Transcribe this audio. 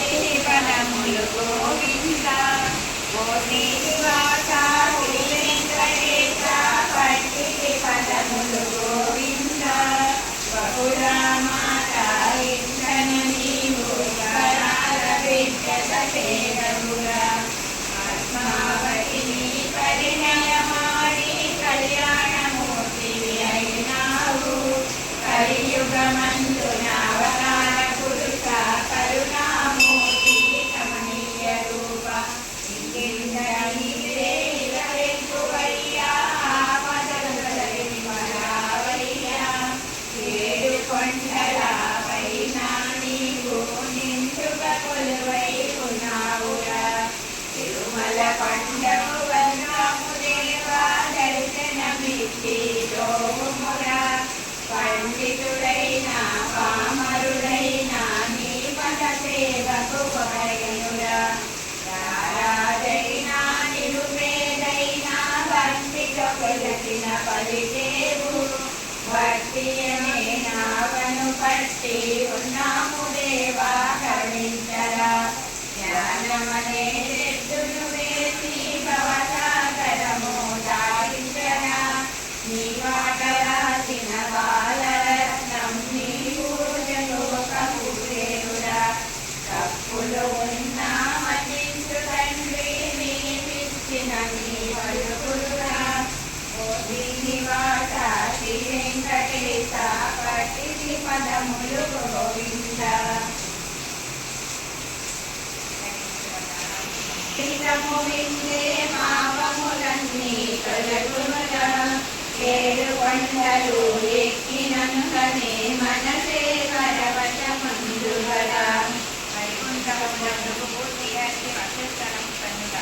పటి పదములు గోవింద కోటి భక్తియమే నావను పట్టి ఉన్నాము దేవా కరుణించరా జ్ఞానమనే ఎద్దును వేసి భవసాగరము దారించరా నీ వాట రాసిన బాలరత్నం నీ పూజలో కపురేవురా తప్పులు ఉన్నా మన్నించు తండ్రి నీవిచ్చిన నీ పలుకులురా ఓ శ్రీనివాస పదములు గోవింద చిత్తము విందే పాపములన్నీ తొలగునురా ఏడు కొండలు ఎక్కినంకనే మనసే పరవశమందుగరా వైకుంఠమునకు పూర్తిగా శ్రీ వక్షస్థలం కనుక